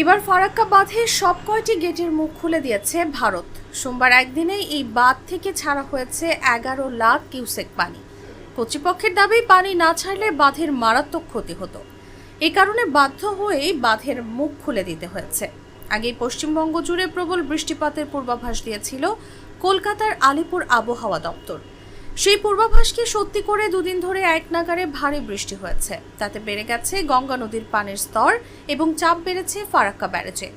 এবার ফারাক্কা বাঁধে সব কয়টি গেটের মুখ খুলে দিয়েছে ভারত। সোমবার একদিনেই এই বাঁধ থেকে ছাড়া হয়েছে এগারো লাখ কিউসেক পানি। কর্তৃপক্ষের দাবি, পানি না ছাড়লে বাঁধের মারাত্মক ক্ষতি হতো। এ কারণে বাধ্য হয়েই বাঁধের মুখ খুলে দিতে হয়েছে। আগে পশ্চিমবঙ্গ জুড়ে প্রবল বৃষ্টিপাতের পূর্বাভাস দিয়েছিল কলকাতার আলিপুর আবহাওয়া দপ্তর। সেই পূর্বাভাসকে সত্যি করে দুদিন ধরে এক নাগারে ভারী বৃষ্টি হয়েছে। তাতে বেড়ে গেছে গঙ্গা নদীর পানির স্তর এবং চাপ বেড়েছে ফারাক্কা ব্যারেজে।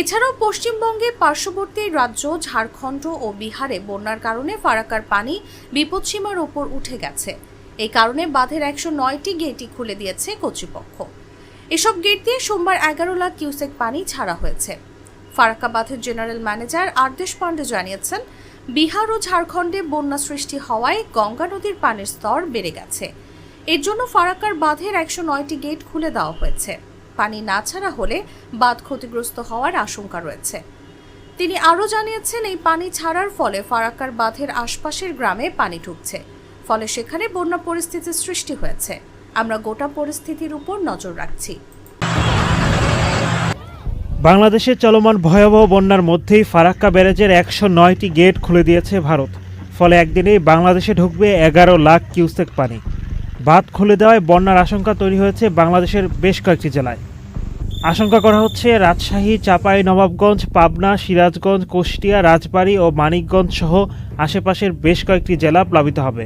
এছাড়াও পশ্চিমবঙ্গে পার্শ্ববর্তী রাজ্য ঝাড়খণ্ড ও বিহারে বন্যার কারণে ফারাক্কার পানি বিপদসীমার ওপর উঠে গেছে। এই কারণে বাঁধের একশো নয়টি গেটই খুলে দিয়েছে কর্তৃপক্ষ। এসব গেট দিয়ে সোমবার এগারো লাখ কিউসেক পানি ছাড়া হয়েছে। ফারাক্কা বাঁধের জেনারেল ম্যানেজার আর্দেশ পান্ডে জানিয়েছেন বিহার ও ঝাড়খণ্ডে বন্যা সৃষ্টি হওয়ায় গঙ্গা নদীর পানির স্তর বেড়ে গেছে। এর জন্য ফারাক্কার বাঁধের একশো নয়টি গেট খুলে দেওয়া হয়েছে। পানি না ছাড়া হলে বাঁধ ক্ষতিগ্রস্ত হওয়ার আশঙ্কা রয়েছে। তিনি আরও জানিয়েছেন, এই পানি ছাড়ার ফলে ফারাক্কার বাঁধের আশপাশের গ্রামে পানি ঢুকছে। ফলে সেখানে বন্যা পরিস্থিতির সৃষ্টি হয়েছে। আমরা গোটা পরিস্থিতির উপর নজর রাখছি। বাংলাদেশে চলমান ভয়াবহ বন্যার মধ্যেই ফারাক্কা ব্যারেজের একশো নয়টি গেট খুলে দিয়েছে ভারত। ফলে একদিনেই বাংলাদেশে ঢুকবে এগারো লাখ কিউসেক পানি। বাঁধ খুলে দেওয়ায় বন্যার আশঙ্কা তৈরি হয়েছে বাংলাদেশের বেশ কয়েকটি জেলায়। আশঙ্কা করা হচ্ছে রাজশাহী, চাপাই, নবাবগঞ্জ, পাবনা, সিরাজগঞ্জ, কুষ্টিয়া, রাজবাড়ী ও মানিকগঞ্জ সহ আশেপাশের বেশ কয়েকটি জেলা প্লাবিত হবে।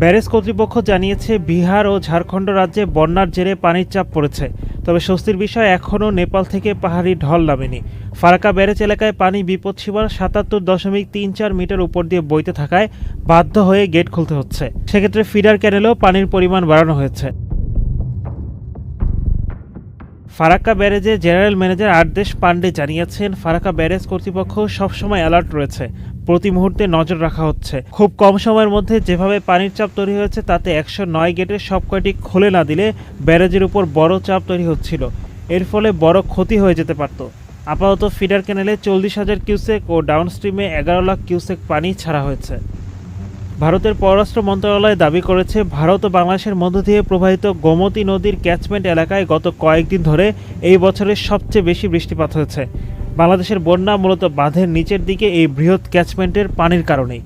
ব্যারেজ কর্তৃপক্ষ জানিয়েছে বিহার ও ঝাড়খণ্ড রাজ্যে বন্যার জেরে পানির চাপ পড়েছে। তবে স্বস্তির বিষয়, এখনও নেপাল থেকে পাহাড়ি ঢল নামেনি। ফারাক্কা ব্যারেজ এলাকায় পানি বিপদসীমার সাতাত্তর দশমিক তিন চার মিটার উপর দিয়ে বইতে থাকায় বাধ্য হয়ে গেট খুলতে হচ্ছে। সেক্ষেত্রে ফিডার ক্যানেলেও পানির পরিমাণ বাড়ানো হয়েছে। ফারাক্কা ব্যারেজের জেনারেল ম্যানেজার আরদেশ পান্ডে জানিয়েছেন, ফারাক্কা ব্যারেজ কর্তৃপক্ষ সবসময় অ্যালার্ট রয়েছে। প্রতি মুহূর্তে নজর রাখা হচ্ছে। খুব কম সময়ের মধ্যে যেভাবে পানির চাপ তৈরি হয়েছে, তাতে একশো নয় গেটের সব কয়টি খুলে না দিলে ব্যারেজের উপর বড় চাপ তৈরি হচ্ছিল। এর ফলে বড় ক্ষতি হয়ে যেতে পারত। আপাতত ফিডার ক্যানেলে চল্লিশ হাজার কিউসেক ও ডাউনস্ট্রিমে এগারো লাখ কিউসেক পানি ছাড়া হয়েছে। ভারতের পররাষ্ট্র মন্ত্রণালয় দাবি করেছে, ভারত ও বাংলাদেশের মধ্য দিয়ে প্রবাহিত গোমতী নদীর ক্যাচমেন্ট এলাকায় গত কয়েকদিন ধরে এই বছরের সবচেয়ে বেশি বৃষ্টিপাত হয়েছে। বাংলাদেশের বন্যা মূলত বাঁধের নিচের দিকে এই বৃহৎ ক্যাচমেন্টের পানির কারণেই।